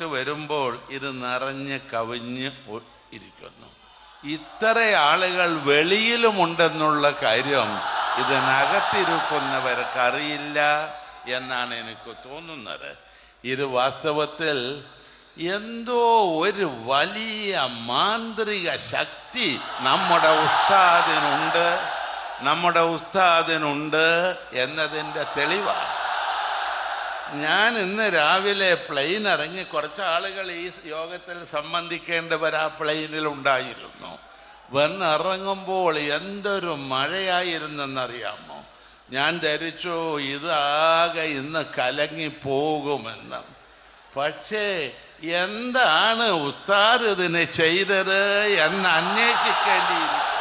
വരുമ്പോൾ ഇത് നിറഞ്ഞ് കവിഞ്ഞ് ഇരിക്കുന്നു. ഇത്ര ആളുകൾ വെളിയിലുമുണ്ടെന്നുള്ള കാര്യം ഇതിനകത്തിരിക്കുന്നവർക്ക് അറിയില്ല എന്നാണ് എനിക്ക് തോന്നുന്നത്. ഇത് വാസ്തവത്തിൽ എന്തോ ഒരു വലിയ മാന്ത്രിക ശക്തി നമ്മുടെ ഉസ്താദിനുണ്ട് നമ്മുടെ ഉസ്താദിനുണ്ട് എന്നതിന്റെ തെളിവാണ്. ഞാൻ ഇന്ന് രാവിലെ പ്ലെയിൻ ഇറങ്ങി കുറച്ച് ആളുകൾ ഈ യോഗത്തിൽ സംബന്ധിക്കേണ്ടവർ ആ പ്ലെയിനിൽ ഉണ്ടായിരുന്നു. വന്നിറങ്ങുമ്പോൾ എന്തൊരു മഴയായിരുന്നെന്നറിയാമോ? ഞാൻ ധരിച്ചു ഇതാകെ ഇന്ന് കലങ്ങി പോകുമെന്ന്. പക്ഷേ എന്താണ് ഉസ്താദ് ഇതിനെ ചെയ്തത് എന്ന് അന്വേഷിക്കേണ്ടിയിരിക്കുന്നു.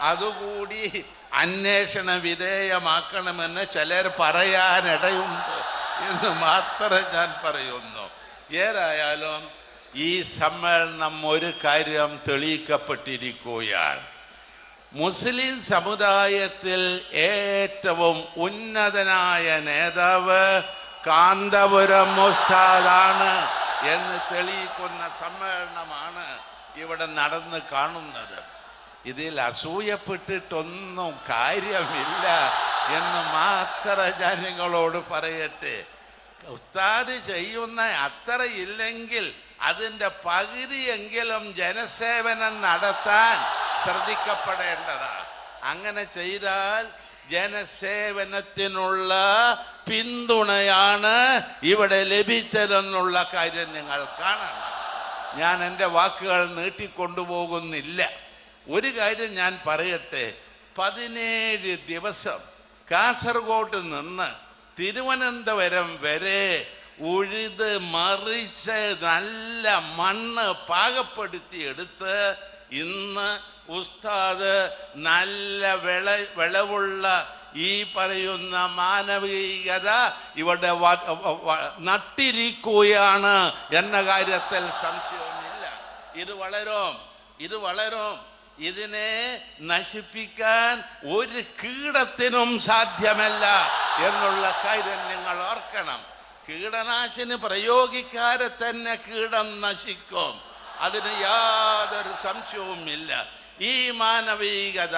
അതുകൂടി അന്വേഷണ വിധേയമാക്കണമെന്ന് ചിലർ പറയാനിടയുണ്ട്. എന്ന് മാത്രമേ ഞാൻ പറയുന്നു. ഏതായാലും ഈ സമ്മേളനം ഒരു കാര്യം തെളിയിക്കപ്പെട്ടിരിക്കുകയാണ്. മുസ്ലിം സമുദായത്തിൽ ഏറ്റവും ഉന്നതനായ നേതാവ് കാന്തപുരം മുസ്താദാണ് എന്ന് തെളിയിക്കുന്ന സമ്മേളനമാണ് ഇവിടെ നടന്ന് കാണുന്നത്. ഇതിൽ അസൂയപ്പെട്ടിട്ടൊന്നും കാര്യമില്ല. എന്ന് മാത്രം ജനങ്ങളോട് നിങ്ങളോട് പറയട്ടെ. ഉസ്താദ് ചെയ്യുന്ന അത്ര ഇല്ലെങ്കിൽ അതിന്റെ പകുതിയെങ്കിലും ജനസേവനം നടത്താൻ ശ്രദ്ധിക്കപ്പെടേണ്ടതാണ്. അങ്ങനെ ചെയ്താൽ ജനസേവനത്തിനുള്ള പിന്തുണയാണ് ഇവിടെ ലഭിച്ചതെന്നുള്ള കാര്യം നിങ്ങൾ കാണണം. ഞാൻ എന്റെ വാക്കുകൾ നീട്ടിക്കൊണ്ടുപോകുന്നില്ല. ഒരു കാര്യം ഞാൻ പറയട്ടെ. പതിനേഴ് ദിവസം കാസർഗോഡ് നിന്ന് തിരുവനന്തപുരം വരെ ഉഴുത് മറിച്ച് നല്ല മണ്ണ് പാകപ്പെടുത്തി എടുത്ത് ഇന്ന് ഉസ്താദ് നല്ല വിള വിളവുള്ള ഈ പറയുന്ന മാനവികത ഇവിടെ നട്ടിരിക്കുകയാണ് എന്ന കാര്യത്തിൽ സംശയമില്ല ഇത് വളരും ഇത് വളരും. ഇതിനെ നശിപ്പിക്കാൻ ഒരു കീടത്തിനും സാധ്യമല്ല എന്നുള്ള കാര്യം നിങ്ങൾ ഓർക്കണം. കീടനാശിനി പ്രയോഗിക്കാതെ തന്നെ കീടം നശിക്കും. അതിന് യാതൊരു സംശയവുമില്ല. ഈ മാനവികത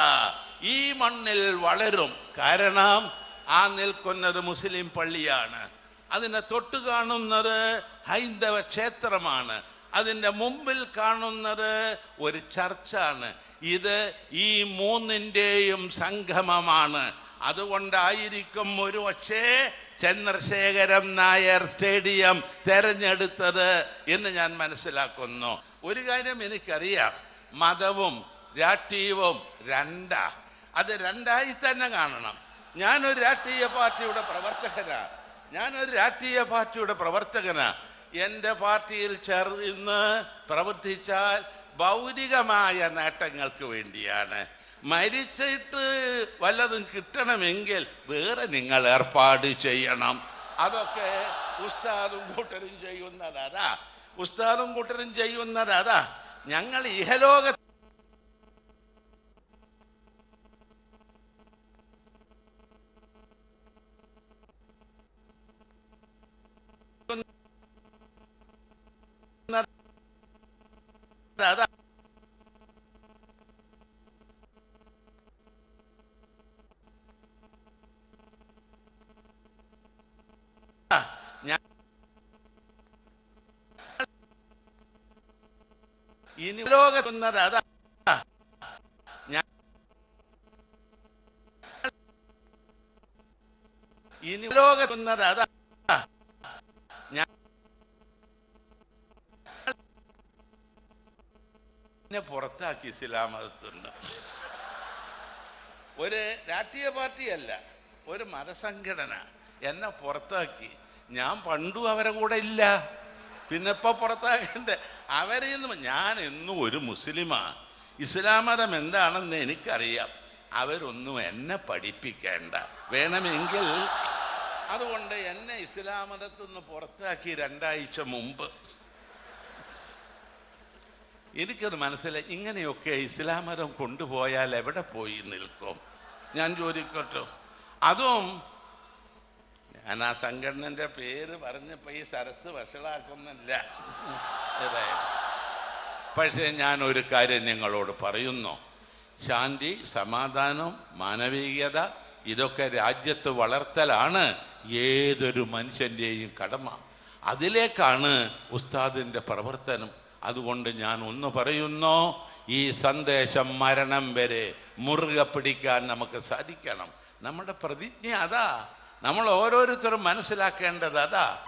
ഈ മണ്ണിൽ വളരും. കാരണം ആ നിൽക്കുന്നത് മുസ്ലിം പള്ളിയാണ്. അതിനെ തൊട്ട് കാണുന്നത് ഹൈന്ദവ ക്ഷേത്രമാണ്. അതിന്റെ മുമ്പിൽ കാണുന്നത് ഒരു ചർച്ചാണ്. ഇത് ഈ മൂന്നിന്റെയും സംഗമമാണ്. അതുകൊണ്ടായിരിക്കും ഒരു പക്ഷേ ചന്ദ്രശേഖരം നായർ സ്റ്റേഡിയം തെരഞ്ഞെടുത്തത് എന്ന് ഞാൻ മനസ്സിലാക്കുന്നു. ഒരു കാര്യം എനിക്കറിയാം. മതവും രാഷ്ട്രീയവും രണ്ടാ. അത് രണ്ടായി തന്നെ കാണണം. ഞാനൊരു രാഷ്ട്രീയ പാർട്ടിയുടെ പ്രവർത്തകനാണ് ഞാനൊരു രാഷ്ട്രീയ പാർട്ടിയുടെ പ്രവർത്തകനാ. എന്റെ പാർട്ടിയിൽ ചേർന്ന് പ്രവർത്തിച്ചാൽ ഭൗതികമായ നേട്ടങ്ങൾക്ക് വേണ്ടിയാണ്. മരിച്ചിട്ട് വല്ലതും കിട്ടണമെങ്കിൽ വേറെ നിങ്ങൾ ഏർപ്പാട് ചെയ്യണം. അതൊക്കെ ഉസ്താദും കൂട്ടരും ചെയ്യുന്നത് ഉസ്താദും കൂട്ടരും ചെയ്യുന്നത് ഞങ്ങൾ ഇഹലോക അതാ. ഇനി ലോകത്തുന്നത് അതാ. ഞാൻ ഇനി ലോകത്തുന്നത് അതാ. എന്നെ പുറത്താക്കി ഇസ്ലാം മതത്തുണ്ട് ഒരു രാഷ്ട്രീയ പാർട്ടിയല്ല ഒരു മതസംഘടന. എന്നെ പുറത്താക്കി. ഞാൻ പണ്ടും അവരെ കൂടെ ഇല്ല. പിന്നെ ഇപ്പൊ പുറത്താക്കണ്ടേ? അവരിൽ നിന്ന് ഞാൻ എന്നും ഒരു മുസ്ലിമാ. ഇസ്ലാം മതം എന്താണെന്ന് എനിക്കറിയാം. അവരൊന്നും എന്നെ പഠിപ്പിക്കേണ്ട. വേണമെങ്കിൽ അതുകൊണ്ട് എന്നെ ഇസ്ലാം മതത്തിൽ നിന്ന് പുറത്താക്കി രണ്ടാഴ്ച മുമ്പ് എനിക്കത് മനസ്സിലായി. ഇങ്ങനെയൊക്കെ ഇസ്ലാം മതം കൊണ്ടുപോയാൽ എവിടെ പോയി നിൽക്കും? ഞാൻ ചോദിക്കട്ടോ. അതും ഞാൻ ആ സംഘടനന്റെ പേര് പറഞ്ഞപ്പോ ഈ സരസ് വഷളാക്കുന്നില്ല. പക്ഷേ ഞാൻ ഒരു കാര്യം നിങ്ങളോട് പറയുന്നു. ശാന്തി സമാധാനം മാനവികത ഇതൊക്കെ രാജ്യത്ത് വളർത്തലാണ് ഏതൊരു മനുഷ്യന്റെയും കടമ. അതിലേക്കാണ് ഉസ്താദിന്റെ പ്രവർത്തനം. അതുകൊണ്ട് ഞാൻ ഒന്ന് പറയുന്നു ഈ സന്ദേശം മരണം വരെ മുറുകെ പിടിക്കാൻ നമുക്ക് സാധിക്കണം. നമ്മുടെ പ്രതിജ്ഞ അതാ. നമ്മൾ ഓരോരുത്തരും മനസ്സിലാക്കേണ്ടത് അതാ.